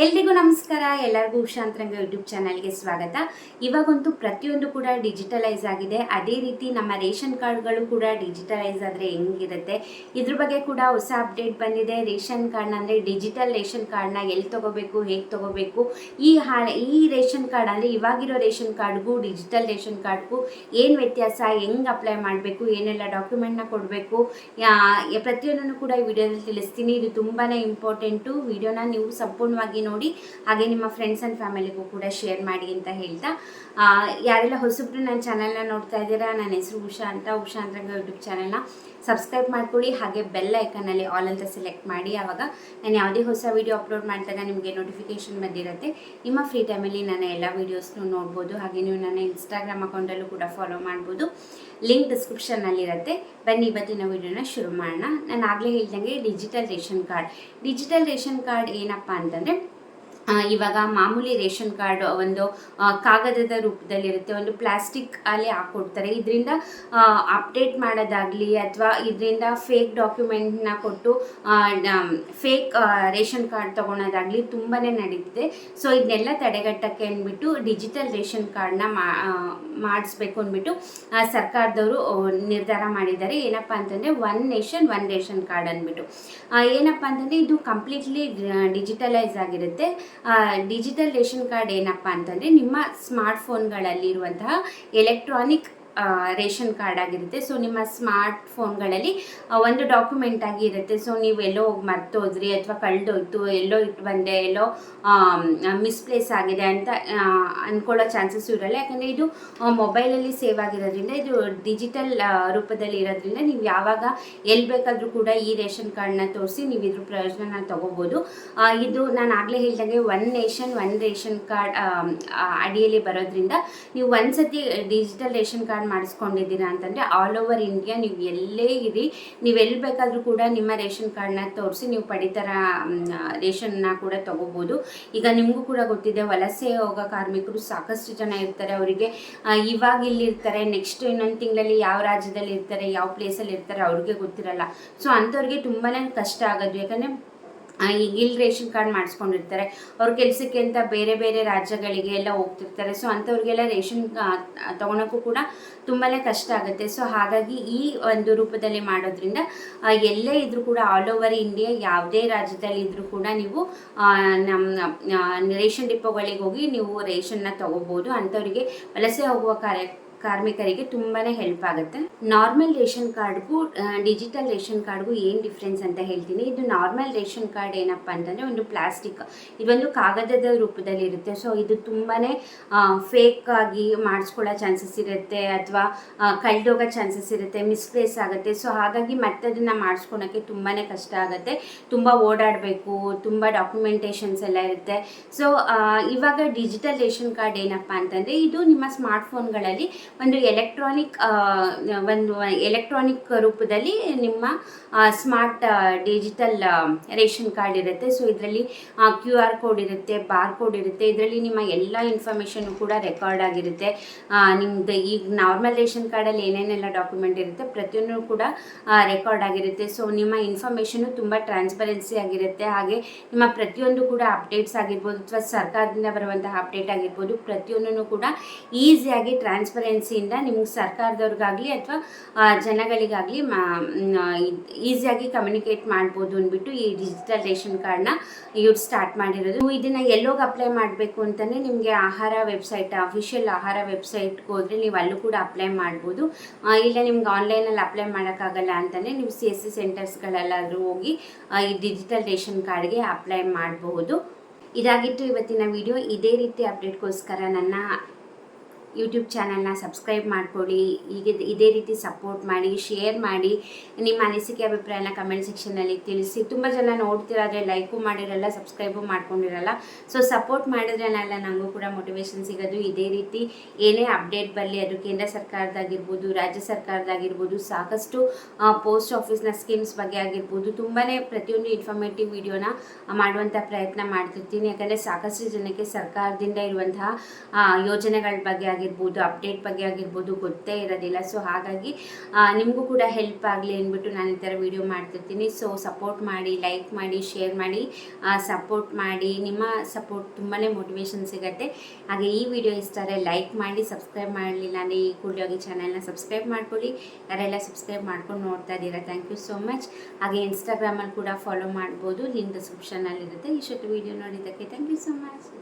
ಎಲ್ರಿಗೂ ನಮಸ್ಕಾರ. ಎಲ್ಲರಿಗೂ ಉಷಾಂತರಂಗ ಯೂಟ್ಯೂಬ್ ಚಾನಲ್ಗೆ ಸ್ವಾಗತ. ಇವಾಗಂತೂ ಪ್ರತಿಯೊಂದು ಕೂಡ ಡಿಜಿಟಲೈಸ್ ಆಗಿದೆ. ಅದೇ ರೀತಿ ನಮ್ಮ ರೇಷನ್ ಕಾರ್ಡ್ಗಳು ಕೂಡ ಡಿಜಿಟಲೈಸ್ ಆದರೆ ಹೆಂಗಿರುತ್ತೆ? ಇದ್ರ ಬಗ್ಗೆ ಕೂಡ ಹೊಸ ಅಪ್ಡೇಟ್ ಬಂದಿದೆ. ರೇಷನ್ ಕಾರ್ಡ್ನ ಅಂದರೆ ಡಿಜಿಟಲ್ ರೇಷನ್ ಕಾರ್ಡ್ನ ಎಲ್ಲಿ ತೊಗೋಬೇಕು, ಹೇಗೆ ತೊಗೋಬೇಕು? ಈ ಹಾ ಈ ರೇಷನ್ ಕಾರ್ಡ್ ಅಂದರೆ ಇವಾಗಿರೋ ರೇಷನ್ ಕಾರ್ಡ್ಗೂ, ಡಿಜಿಟಲ್ ರೇಷನ್ ಕಾರ್ಡ್ಗೂ ಏನು ವ್ಯತ್ಯಾಸ? ಹೆಂಗೆ ಅಪ್ಲೈ ಮಾಡಬೇಕು? ಏನೆಲ್ಲ ಡಾಕ್ಯುಮೆಂಟ್ನ ಕೊಡಬೇಕು? ಪ್ರತಿಯೊಂದನ್ನು ಕೂಡ ಈ ವಿಡಿಯೋದಲ್ಲಿ ತಿಳಿಸ್ತೀನಿ. ಇದು ತುಂಬಾ ಇಂಪಾರ್ಟೆಂಟು. ವಿಡಿಯೋನ ನೀವು ಸಂಪೂರ್ಣವಾಗಿ ನೋಡಿ, ಹಾಗೆ ನಿಮ್ಮ ಫ್ರೆಂಡ್ಸ್ ಆ್ಯಂಡ್ ಫ್ಯಾಮಿಲಿಗೂ ಕೂಡ ಶೇರ್ ಮಾಡಿ ಅಂತ ಹೇಳ್ತಾ ಯಾರೆಲ್ಲ ಹೊಸಬ್ರು ನನ್ನ ಚಾನಲ್ನ ನೋಡ್ತಾ ಇದ್ದೀರಾ, ನನ್ನ ಹೆಸರು ಉಷಾ ಅಂತ ಉಷಾ ಅಂತ ಯೂಟ್ಯೂಬ್ ಚಾನಲ್ನ ಸಬ್ಸ್ಕ್ರೈಬ್ ಮಾಡ್ಕೊಳ್ಳಿ, ಹಾಗೆ ಬೆಲ್ ಐಕನಲ್ಲಿ ಆಲ್ ಅಂತ ಸೆಲೆಕ್ಟ್ ಮಾಡಿ ಆವಾಗ ನಾನು ಯಾವುದೇ ಹೊಸ ವೀಡಿಯೋ ಅಪ್ಲೋಡ್ ಮಾಡಿದಾಗ ನಿಮಗೆ ನೋಟಿಫಿಕೇಶನ್ ಬಂದಿರುತ್ತೆ. ನಿಮ್ಮ ಫ್ರೀ ಟೈಮಲ್ಲಿ ನಾನು ಎಲ್ಲ ವೀಡಿಯೋಸ್ನು ನೋಡ್ಬೋದು, ಹಾಗೆ ನೀವು ನನ್ನ ಇನ್ಸ್ಟಾಗ್ರಾಮ್ ಅಕೌಂಟಲ್ಲೂ ಕೂಡ ಫಾಲೋ ಮಾಡ್ಬೋದು. ಲಿಂಕ್ ಡಿಸ್ಕ್ರಿಪ್ಷನ್ನಲ್ಲಿರುತ್ತೆ ಬನ್ನಿ ಇವತ್ತಿನ ವಿಡಿಯೋನ ಶುರು ಮಾಡೋಣ. ನಾನು ಆಗಲೇ ಹೇಳ್ದಂಗೆ digital ration card digital ration card ಏನಪ್ಪ ಅಂತಂದರೆ ಇವಾಗ ಮಾಮೂಲಿ ರೇಷನ್ ಕಾರ್ಡ್ ಒಂದು ಕಾಗದದ ರೂಪದಲ್ಲಿರುತ್ತೆ, ಒಂದು ಪ್ಲಾಸ್ಟಿಕ್ ಅಲ್ಲಿ ಹಾಕ್ಕೊಡ್ತಾರೆ ಇದರಿಂದ ಅಪ್ಡೇಟ್ ಮಾಡೋದಾಗಲಿ ಅಥವಾ ಇದರಿಂದ ಫೇಕ್ ಡಾಕ್ಯುಮೆಂಟ್ನ ಕೊಟ್ಟು ಫೇಕ್ ರೇಷನ್ ಕಾರ್ಡ್ ತೊಗೊಳೋದಾಗಲಿ ತುಂಬಾ ನಡೀತಿದೆ. ಸೊ ಇದನ್ನೆಲ್ಲ ತಡೆಗಟ್ಟಕ್ಕೆ ಅಂದ್ಬಿಟ್ಟು ಡಿಜಿಟಲ್ ರೇಷನ್ ಕಾರ್ಡ್ನ ಮಾಡಿಸ್ಬೇಕು ಅಂದ್ಬಿಟ್ಟು ಸರ್ಕಾರದವರು ನಿರ್ಧಾರ ಮಾಡಿದ್ದಾರೆ. ಏನಪ್ಪ ಅಂತಂದರೆ one nation one ration card ಅಂದ್ಬಿಟ್ಟು. ಏನಪ್ಪ ಅಂತಂದರೆ, ಇದು ಕಂಪ್ಲೀಟ್ಲಿ ಡಿಜಿಟಲೈಸ್ ಆಗಿರುತ್ತೆ. ಡಿಜಿಟಲ್ ರೇಷನ್ ಕಾರ್ಡ್ ಏನಪ್ಪ ಅಂತಂದರೆ ನಿಮ್ಮ ಸ್ಮಾರ್ಟ್ ಫೋನ್ಗಳಲ್ಲಿರುವಂತಹ ಎಲೆಕ್ಟ್ರಾನಿಕ್ ರೇಷನ್ ಕಾರ್ಡ್ ಆಗಿರುತ್ತೆ. ಸೊ, ನಿಮ್ಮ ಸ್ಮಾರ್ಟ್ ಫೋನ್ಗಳಲ್ಲಿ ಒಂದು ಡಾಕ್ಯುಮೆಂಟ್ ಆಗಿ ಇರುತ್ತೆ. ಸೊ, ನೀವು ಎಲ್ಲೋ ಹೋಗಿ ಮರ್ತೋದ್ರಿ ಅಥವಾ ಕಳೆದೋಯ್ತು, ಎಲ್ಲೋ ಇಟ್ಟು ಬಂದೆ, ಎಲ್ಲೋ ಮಿಸ್ಪ್ಲೇಸ್ ಆಗಿದೆ ಅಂತ ಅಂದ್ಕೊಳ್ಳೋ ಚಾನ್ಸಸ್ ಇರಲ್ಲ. ಯಾಕಂದರೆ ಇದು ಮೊಬೈಲಲ್ಲಿ ಸೇವ್ ಆಗಿರೋದ್ರಿಂದ, ಇದು ಡಿಜಿಟಲ್ ರೂಪದಲ್ಲಿ ಇರೋದ್ರಿಂದ ನೀವು ಯಾವಾಗ ಎಲ್ಲಿ ಬೇಕಾದರೂ ಕೂಡ ಈ ರೇಷನ್ ಕಾರ್ಡ್ನ ತೋರಿಸಿ ನೀವು ಇದ್ರ ಪ್ರಯೋಜನನ ತಗೋಬೋದು. ಇದು ನಾನು ಆಗಲೇ ಹೇಳಿದಾಗೆ one nation, one ration card ಅಡಿಯಲ್ಲಿ ಬರೋದ್ರಿಂದ ನೀವು ಒಂದ್ಸತಿ ಡಿಜಿಟಲ್ ರೇಷನ್ ಕಾರ್ಡ್ ಮಾಡಿಸ್ಕೊಂಡಿದ್ದೀರಾ ಅಂತಂದರೆ ಆಲ್ ಓವರ್ ಇಂಡಿಯಾ ನೀವು ಎಲ್ಲೇ ಇರಿ, ನೀವು ಎಲ್ಲಿ ಬೇಕಾದರೂ ಕೂಡ ನಿಮ್ಮ ರೇಷನ್ ಕಾರ್ಡ್ನ ತೋರಿಸಿ ನೀವು ಪಡಿತರ ರೇಷನ್ನ ಕೂಡ ತೊಗೋಬೋದು. ಈಗ ನಿಮಗೂ ಕೂಡ ಗೊತ್ತಿದೆ, ವಲಸೆ ಹೋಗೋ ಕಾರ್ಮಿಕರು ಸಾಕಷ್ಟು ಜನ ಇರ್ತಾರೆ. ಅವರಿಗೆ ಇವಾಗ ಇಲ್ಲಿರ್ತಾರೆ ನೆಕ್ಸ್ಟ್ ಇನ್ನೊಂದು ತಿಂಗಳಲ್ಲಿ ಯಾವ ರಾಜ್ಯದಲ್ಲಿ ಇರ್ತಾರೆ, ಯಾವ ಪ್ಲೇಸಲ್ಲಿ ಇರ್ತಾರೆ ಅವ್ರಿಗೆ ಗೊತ್ತಿರಲ್ಲ. ಸೊ ಅಂಥವ್ರಿಗೆ ತುಂಬಾ ಕಷ್ಟ ಆಗೋದು. ಯಾಕಂದರೆ ಈಗ ಇಲ್ಲಿ ರೇಷನ್ ಕಾರ್ಡ್ ಮಾಡಿಸ್ಕೊಂಡಿರ್ತಾರೆ. ಅವ್ರ ಕೆಲಸಕ್ಕೆ ಅಂತ ಬೇರೆ ಬೇರೆ ರಾಜ್ಯಗಳಿಗೆ ಎಲ್ಲ ಹೋಗ್ತಿರ್ತಾರೆ. ಸೊ ಅಂಥವ್ರಿಗೆಲ್ಲ ರೇಷನ್ ತೊಗೊಳಕ್ಕೂ ಕೂಡ ತುಂಬಾ ಕಷ್ಟ ಆಗುತ್ತೆ. ಸೊ ಹಾಗಾಗಿ ಈ ಒಂದು ರೂಪದಲ್ಲಿ ಮಾಡೋದ್ರಿಂದ ಎಲ್ಲೇ ಇದ್ರೂ ಕೂಡ ಆಲ್ ಓವರ್ ಇಂಡಿಯಾ ಯಾವುದೇ ರಾಜ್ಯದಲ್ಲಿ ಇದ್ರೂ ಕೂಡ ನೀವು ನಮ್ಮ ರೇಷನ್ ಡಿಪೋಗಳಿಗೆ ಹೋಗಿ ನೀವು ರೇಷನ್ನ ತೊಗೋಬೋದು. ಅಂಥವ್ರಿಗೆ ವಲಸೆ ಹೋಗುವ ಕಾರ್ಯ ಕಾರ್ಮಿಕರಿಗೆ ತುಂಬಾ ಹೆಲ್ಪ್ ಆಗುತ್ತೆ. ನಾರ್ಮಲ್ ರೇಷನ್ ಕಾರ್ಡ್ಗೂ ಡಿಜಿಟಲ್ ರೇಷನ್ ಕಾರ್ಡ್ಗೂ ಏನು ಡಿಫ್ರೆನ್ಸ್ ಅಂತ ಹೇಳ್ತೀನಿ. ಇದು ನಾರ್ಮಲ್ ರೇಷನ್ ಕಾರ್ಡ್ ಏನಪ್ಪ ಅಂತಂದರೆ ಒಂದು ಪ್ಲಾಸ್ಟಿಕ್ ಇದೊಂದು ಕಾಗದದ ರೂಪದಲ್ಲಿ ಇರುತ್ತೆ ಸೊ ಇದು ತುಂಬಾ ಫೇಕ್ ಆಗಿ ಮಾಡಿಸ್ಕೊಳ್ಳೋ ಚಾನ್ಸಸ್ ಇರುತ್ತೆ ಅಥವಾ ಕಳ್ದೋಗೋ ಚಾನ್ಸಸ್ ಇರುತ್ತೆ ಮಿಸ್ಪ್ಲೇಸ್ ಆಗುತ್ತೆ. ಸೊ ಹಾಗಾಗಿ ಮತ್ತೆ ಅದನ್ನು ಮಾಡಿಸ್ಕೊಳಕ್ಕೆ ತುಂಬಾ ಕಷ್ಟ ಆಗುತ್ತೆ. ತುಂಬ ಓಡಾಡಬೇಕು, ತುಂಬ ಡಾಕ್ಯುಮೆಂಟೇಷನ್ಸ್ ಎಲ್ಲ ಇರುತ್ತೆ. ಸೊ ಇವಾಗ ಡಿಜಿಟಲ್ ರೇಷನ್ ಕಾರ್ಡ್ ಏನಪ್ಪ ಅಂತಂದರೆ ಇದು ನಿಮ್ಮ ಸ್ಮಾರ್ಟ್ಫೋನ್ಗಳಲ್ಲಿ ಒಂದು ಎಲೆಕ್ಟ್ರಾನಿಕ್ ಒಂದು ಎಲೆಕ್ಟ್ರಾನಿಕ್ ರೂಪದಲ್ಲಿ ನಿಮ್ಮ ಸ್ಮಾರ್ಟ್ ಡಿಜಿಟಲ್ ರೇಷನ್ ಕಾರ್ಡ್ ಇರುತ್ತೆ. ಸೊ ಇದರಲ್ಲಿ ಕ್ಯೂ ಆರ್ ಕೋಡ್ ಇರುತ್ತೆ ಬಾರ್ ಕೋಡ್ ಇರುತ್ತೆ. ಇದರಲ್ಲಿ ನಿಮ್ಮ ಎಲ್ಲ ಇನ್ಫಾರ್ಮೇಷನ್ ಕೂಡ ರೆಕಾರ್ಡ್ ಆಗಿರುತ್ತೆ. ನಿಮ್ಮದು ಈಗ ನಾರ್ಮಲ್ ರೇಷನ್ ಕಾರ್ಡಲ್ಲಿ ಏನೇನೆಲ್ಲ ಡಾಕ್ಯುಮೆಂಟ್ ಇರುತ್ತೆ, ಪ್ರತಿಯೊಂದು ಕೂಡ ರೆಕಾರ್ಡ್ ಆಗಿರುತ್ತೆ. ಸೊ ನಿಮ್ಮ ಇನ್ಫಾರ್ಮೇಷನು ತುಂಬ ಟ್ರಾನ್ಸ್ಪರೆನ್ಸಿ ಆಗಿರುತ್ತೆ. ಹಾಗೆ ನಿಮ್ಮ ಪ್ರತಿಯೊಂದು ಕೂಡ ಅಪ್ಡೇಟ್ಸ್ ಆಗಿರ್ಬೋದು, ಅಥವಾ ಸರ್ಕಾರದಿಂದ ಬರುವಂತಹ ಅಪ್ಡೇಟ್ ಆಗಿರ್ಬೋದು, ಪ್ರತಿಯೊಂದನ್ನು ಕೂಡ ಈಸಿಯಾಗಿ ಟ್ರಾನ್ಸ್ಪರೆನ್ಸಿಯಿಂದ ನಿಮ್ಗೆ ಸರ್ಕಾರದವ್ರಿಗಾಗಲಿ ಅಥವಾ ಜನಗಳಿಗಾಗಲಿ ಈಸಿಯಾಗಿ ಕಮ್ಯುನಿಕೇಟ್ ಮಾಡ್ಬೋದು ಅಂದ್ಬಿಟ್ಟು ಈ ಡಿಜಿಟಲ್ ರೇಷನ್ ಕಾರ್ಡ್ನ ಇವ್ರು ಸ್ಟಾರ್ಟ್ ಮಾಡಿರೋದು. ನೀವು ಇದನ್ನ ಎಲ್ಲೋಗಿ ಅಪ್ಲೈ ಮಾಡಬೇಕು ಅಂತಲೇ ನಿಮಗೆ ಆಹಾರ ವೆಬ್ಸೈಟ್ ಅಫಿಷಿಯಲ್ ಆಹಾರ ವೆಬ್ಸೈಟ್ಗೆ ಹೋದರೆ ನೀವು ಅಲ್ಲೂ ಕೂಡ ಅಪ್ಲೈ ಮಾಡ್ಬೋದು. ಇಲ್ಲ ನಿಮ್ಗೆ ಆನ್ಲೈನಲ್ಲಿ ಅಪ್ಲೈ ಮಾಡೋಕ್ಕಾಗಲ್ಲ ಅಂತಲೇ ನೀವು ಸಿ ಎಸ್ ಸಿ ಸೆಂಟರ್ಸ್ಗಳಲ್ಲಾದರೂ ಹೋಗಿ ಈ ಡಿಜಿಟಲ್ ರೇಷನ್ ಕಾರ್ಡ್ಗೆ ಅಪ್ಲೈ ಮಾಡಬಹುದು ಇದಾಗಿತ್ತು ಇವತ್ತಿನ ವಿಡಿಯೋ ಇದೇ ರೀತಿ ಅಪ್ಡೇಟ್ಗೋಸ್ಕರ ನನ್ನ ಯೂಟ್ಯೂಬ್ ಚಾನಲ್ನ ಸಬ್ಸ್ಕ್ರೈಬ್ ಮಾಡ್ಕೊಳ್ಳಿ ಹೀಗೆ ಇದೇ ರೀತಿ ಸಪೋರ್ಟ್ ಮಾಡಿ ಶೇರ್ ಮಾಡಿ. ನಿಮ್ಮ ಅನಿಸಿಕೆ, ಅಭಿಪ್ರಾಯನ ಕಮೆಂಟ್ ಸೆಕ್ಷನಲ್ಲಿ ತಿಳಿಸಿ. ತುಂಬ ಜನ ನೋಡ್ತಿರಾದ್ರೆ ಲೈಕು ಮಾಡಿರಲ್ಲ ಸಬ್ಸ್ಕ್ರೈಬು ಮಾಡ್ಕೊಂಡಿರಲ್ಲ. ಸೊ ಸಪೋರ್ಟ್ ಮಾಡಿದ್ರೆನಲ್ಲ ನನಗೂ ಕೂಡ ಮೋಟಿವೇಶನ್ ಸಿಗೋದು. ಇದೇ ರೀತಿ ಏನೇ ಅಪ್ಡೇಟ್ ಬರಲಿ, ಅದು ಕೇಂದ್ರ ಸರ್ಕಾರದಾಗಿರ್ಬೋದು ರಾಜ್ಯ ಸರ್ಕಾರದಾಗಿರ್ಬೋದು ಸಾಕಷ್ಟು ಪೋಸ್ಟ್ ಆಫೀಸ್ನ ಸ್ಕೀಮ್ಸ್ ಬಗ್ಗೆ ಆಗಿರ್ಬೋದು ತುಂಬಾ ಪ್ರತಿಯೊಂದು ಇನ್ಫಾರ್ಮೇಟಿವ್ ವಿಡಿಯೋನ ಮಾಡುವಂಥ ಪ್ರಯತ್ನ ಮಾಡ್ತಿರ್ತೀನಿ. ಯಾಕಂದರೆ ಸಾಕಷ್ಟು ಜನಕ್ಕೆ ಸರ್ಕಾರದಿಂದ ಇರುವಂತಹ ಯೋಜನೆಗಳ ಬಗ್ಗೆ ಆಗಿರ್ಬೋದು ಅಪ್ಡೇಟ್ ಬಗ್ಗೆ ಆಗಿರ್ಬೋದು ಗೊತ್ತೇ ಇರೋದಿಲ್ಲ. ಸೊ ಹಾಗಾಗಿ ನಿಮಗೂ ಕೂಡ ಹೆಲ್ಪ್ ಆಗಲಿ ಅಂದ್ಬಿಟ್ಟು ನಾನು ಈ ಥರ ವೀಡಿಯೋ ಮಾಡ್ತಿರ್ತೀನಿ. ಸೊ ಸಪೋರ್ಟ್ ಮಾಡಿ ಲೈಕ್ ಮಾಡಿ ಶೇರ್ ಮಾಡಿ ಸಪೋರ್ಟ್ ಮಾಡಿ. ನಿಮ್ಮ ಸಪೋರ್ಟ್ ತುಂಬಾ ಮೋಟಿವೇಶನ್ ಸಿಗುತ್ತೆ. ಹಾಗೆ ಈ ವಿಡಿಯೋ ಇಷ್ಟ ಆದರೆ ಲೈಕ್ ಮಾಡಿ ಸಬ್ಸ್ಕ್ರೈಬ್ ಮಾಡಲಿಲ್ಲ ಅಂದರೆ ಈ ಕೂಡಲೇ ಚಾನಲ್ನ ಸಬ್ಸ್ಕ್ರೈಬ್ ಮಾಡ್ಕೊಳ್ಳಿ. ಯಾರೆಲ್ಲ ಸಬ್ಸ್ಕ್ರೈಬ್ ಮಾಡ್ಕೊಂಡು ನೋಡ್ತಾ ಇದ್ದೀರಾ ಥ್ಯಾಂಕ್ ಯು ಸೋ ಮಚ್ ಹಾಗೆ ಇನ್ಸ್ಟಾಗ್ರಾಮಲ್ಲಿ ಕೂಡ ಫಾಲೋ ಮಾಡ್ಬೋದು. ಲಿಂಕ್ ಡಿಸ್ಕ್ರಿಪ್ಷನಲ್ಲಿರುತ್ತೆ ಇಷ್ಟೊತ್ತು ವಿಡಿಯೋ ನೋಡಿದ್ದಕ್ಕೆ ಥ್ಯಾಂಕ್ ಯು ಸೊ ಮಚ್